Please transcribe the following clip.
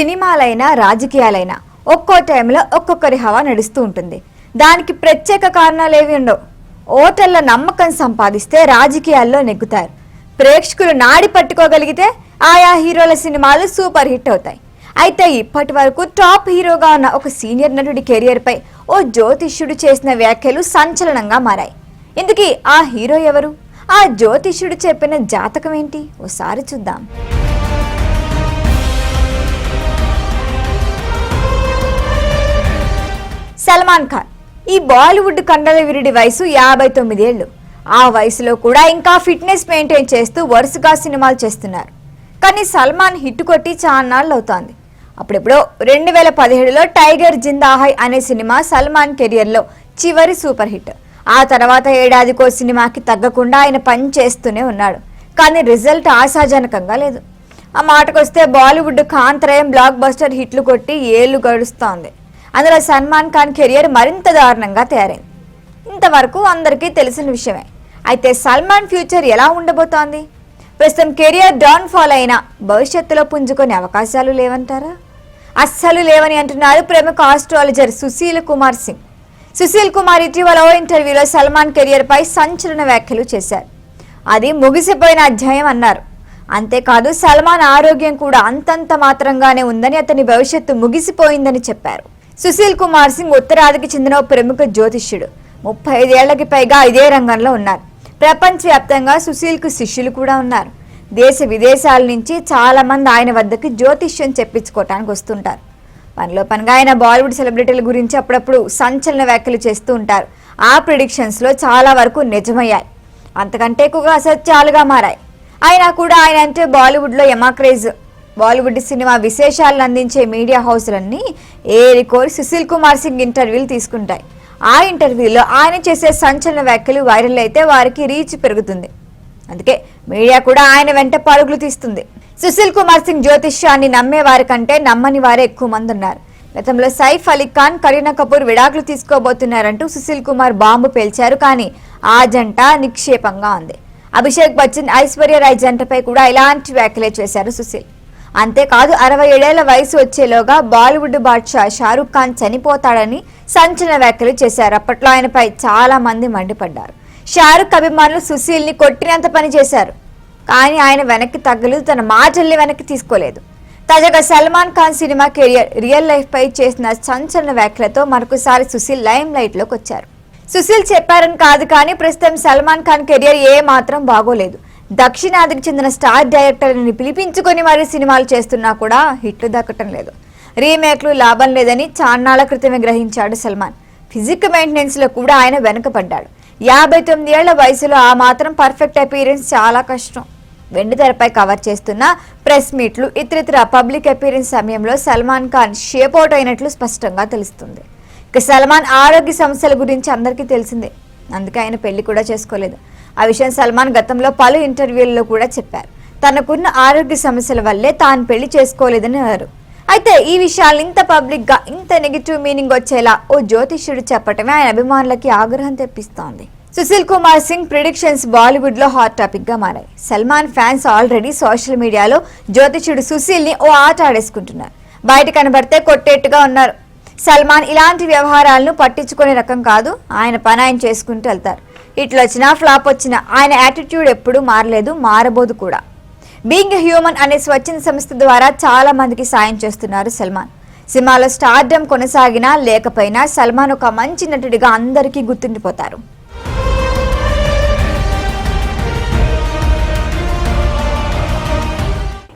సినిమాలైనా రాజకీయాలైనా ఒక్కో టైంలో ఒక్కొక్కరి హవా నడుస్తూ ఉంటుంది. దానికి ప్రత్యేక కారణాలు ఏవి ఉండవు. ఓటర్ల నమ్మకం సంపాదిస్తే రాజకీయాల్లో నెగ్గుతారు. ప్రేక్షకులు నాడి పట్టుకోగలిగితే ఆయా హీరోల సినిమాలు సూపర్ హిట్ అవుతాయి. అయితే ఇప్పటి వరకు టాప్ హీరోగా ఉన్న ఒక సీనియర్ నటుడి కెరియర్పై ఓ జ్యోతిష్యుడు చేసిన వ్యాఖ్యలు సంచలనంగా మారాయి. ఇందుకీ ఆ హీరో ఎవరు? ఆ జ్యోతిష్యుడు చెప్పిన జాతకం ఏంటి? ఓసారి చూద్దాం. సల్మాన్ ఖాన్. ఈ బాలీవుడ్ కండల వీరుడి వయసు యాభై తొమ్మిదేళ్ళు ఆ వయసులో కూడా ఇంకా ఫిట్నెస్ మెయింటైన్ చేస్తూ వరుసగా సినిమాలు చేస్తున్నారు. కానీ సల్మాన్ హిట్ కొట్టి చాన్నాళ్ళు అవుతోంది అప్పుడెప్పుడో రెండు వేల పదిహేడులో టైగర్ జిందాహై అనే సినిమా సల్మాన్ కెరియర్లో చివరి సూపర్ హిట్. ఆ తర్వాత ఏడాదికో సినిమాకి తగ్గకుండా ఆయన పని చేస్తూనే ఉన్నాడు. కానీ రిజల్ట్ ఆశాజనకంగా లేదు. ఆ మాటకొస్తే బాలీవుడ్ కాంత్రయం బ్లాక్ బస్టర్ హిట్లు కొట్టి ఏళ్ళు గడుస్తోంది. అందులో సల్మాన్ ఖాన్ కెరియర్ మరింత దారుణంగా తయారైంది. ఇంతవరకు అందరికీ తెలిసిన విషయమే. అయితే సల్మాన్ ఫ్యూచర్ ఎలా ఉండబోతోంది? ప్రస్తుతం కెరియర్ డౌన్ ఫాల్ అయినా భవిష్యత్తులో పుంజుకునే అవకాశాలు లేవంటారా? అస్సలు లేవని అంటున్నారు ప్రముఖ ఆస్ట్రాలజర్ సుశీల్ కుమార్ సింగ్. సుశీల్ కుమార్ ఇటీవల ఓ ఇంటర్వ్యూలో సల్మాన్ కెరియర్పై సంచలన వ్యాఖ్యలు చేశారు. అది ముగిసిపోయిన అధ్యాయం అన్నారు. అంతేకాదు సల్మాన్ ఆరోగ్యం కూడా అంతంత మాత్రంగానే ఉందని అతని భవిష్యత్తు ముగిసిపోయిందని చెప్పారు. సుశీల్ కుమార్ సింగ్ ఉత్తరాదికి చెందిన ఓ ప్రముఖ జ్యోతిష్యుడు. ముప్పై ఐదేళ్ళకి పైగా ఇదే రంగంలో ఉన్నారు. ప్రపంచవ్యాప్తంగా సుశీల్కు శిష్యులు కూడా ఉన్నారు. దేశ విదేశాల నుంచి చాలా మంది ఆయన వద్దకు జ్యోతిష్యం చెప్పించుకోవటానికి వస్తుంటారు. పనిలో పనిగా ఆయన బాలీవుడ్ సెలబ్రిటీల గురించి అప్పుడప్పుడు సంచలన వ్యాఖ్యలు చేస్తూ ఉంటారు. ఆ ప్రిడిక్షన్స్లో చాలా వరకు నిజమయ్యాయి. అంతకంటే ఎక్కువగా అసత్యాలుగా మారాయి. అయినా కూడా ఆయన అంటే బాలీవుడ్లో ఎమాక్రేజ్ బాలీవుడ్ సినిమా విశేషాలను అందించే మీడియా హౌస్లన్నీ ఏరికోరి సుశీల్ కుమార్ సింగ్ ఇంటర్వ్యూలు తీసుకుంటాయి. ఆ ఇంటర్వ్యూలో ఆయన చేసే సంచలన వ్యాఖ్యలు వైరల్ అయితే వారికి రీచ్ పెరుగుతుంది. అందుకే మీడియా కూడా ఆయన వెంట పరుగులు తీస్తుంది. సుశీల్ కుమార్ సింగ్ జ్యోతిష్యాన్ని నమ్మే వారి కంటే నమ్మని వారే ఎక్కువ మంది ఉన్నారు. గతంలో సైఫ్ అలీ ఖాన్ కరీనా కపూర్ విడాకులు తీసుకోబోతున్నారంటూ సుశీల్ కుమార్ బాంబు పేల్చారు. కానీ ఆ జంట నిక్షేపంగా ఉంది. అభిషేక్ బచ్చన్ ఐశ్వర్య రాయ్ జంటపై కూడా ఇలాంటి వ్యాఖ్యలే చేశారు సుశీల్. అంతేకాదు అరవై ఏడేళ్ళ వయసు వచ్చేలోగా బాలీవుడ్ బాద్షా షారుఖ్ ఖాన్ చనిపోతాడని సంచలన వ్యాఖ్యలు చేశారు. అప్పట్లో ఆయనపై చాలా మంది మండిపడ్డారు. షారుఖ్ అభిమానులు సుశీల్ని కొట్టినంత పని చేశారు. కానీ ఆయన వెనక్కి తగ్గలేదు తన మాటల్ని వెనక్కి తీసుకోలేదు. తాజాగా Salman Khan cinema career real life పై చేసిన సంచలన వ్యాఖ్యలతో మరొకసారి సుశీల్ లైమ్ లైట్లోకి వచ్చారు. సుశీల్ చెప్పారని కాదు కానీ ప్రస్తుతం సల్మాన్ ఖాన్ కెరియర్ ఏ మాత్రం బాగోలేదు. దక్షిణాదికి చెందిన స్టార్ డైరెక్టర్ని పిలిపించుకొని మరీ సినిమాలు చేస్తున్నా కూడా హిట్లు దక్కటం లేదు. రీమేక్లు లాభం లేదని చాన్నాళ్ళ క్రితమే గ్రహించాడు సల్మాన్. ఫిజిక్ మెయింటెనెన్స్లో కూడా ఆయన వెనుకపడ్డాడు యాభై తొమ్మిది ఏళ్ళ వయసులో ఆ మాత్రం పర్ఫెక్ట్ అపీరెన్స్ చాలా కష్టం. వెండి తెరపై కవర్ చేస్తున్న ప్రెస్ మీట్లు ఇతరితర పబ్లిక్ అపీరెన్స్ సమయంలో సల్మాన్ ఖాన్ షేప్ అవుట్ అయినట్లు స్పష్టంగా తెలుస్తుంది. ఇక సల్మాన్ ఆరోగ్య సమస్యల గురించి అందరికీ తెలిసిందే. అందుకే ఆయన పెళ్ళి కూడా చేసుకోలేదు. ఆ విషయం సల్మాన్ గతంలో పలు ఇంటర్వ్యూల్లో కూడా చెప్పారు. తనకున్న ఆరోగ్య సమస్యల వల్లే తాను పెళ్ళి చేసుకోలేదని అన్నారు. అయితే ఈ విషయాలు ఇంత పబ్లిక్గా ఇంత నెగిటివ్ మీనింగ్ వచ్చేలా ఓ జ్యోతిష్యుడు చెప్పటమే ఆయన అభిమానులకి ఆగ్రహం తెప్పిస్తోంది. సుశీల్ కుమార్ సింగ్ ప్రిడిక్షన్స్ బాలీవుడ్లో హాట్ టాపిక్గా మారాయి. సల్మాన్ ఫ్యాన్స్ ఆల్రెడీ సోషల్ మీడియాలో జ్యోతిష్యుడు సుశీల్ని ఓ ఆట ఆడేసుకుంటున్నారు. బయట కనబడితే కొట్టేట్టుగా ఉన్నారు. సల్మాన్ ఇలాంటి వ్యవహారాలను పట్టించుకునే రకం కాదు. ఆయన పని ఆయన చేసుకుంటూ వెళ్తారు. ఇట్లా వచ్చినా ఫ్లాప్ వచ్చినా ఆయన యాటిట్యూడ్ ఎప్పుడూ మారలేదు మారబోదు కూడా. బీయింగ్ హ్యూమన్ అనే స్వచ్ఛంద సంస్థ ద్వారా చాలా మందికి సాయం చేస్తున్నారు సల్మాన్. సినిమాలో స్టార్డమ్ కొనసాగినా లేకపోయినా సల్మాన్ ఒక మంచి నటుడిగా అందరికీ గుర్తుండిపోతారు.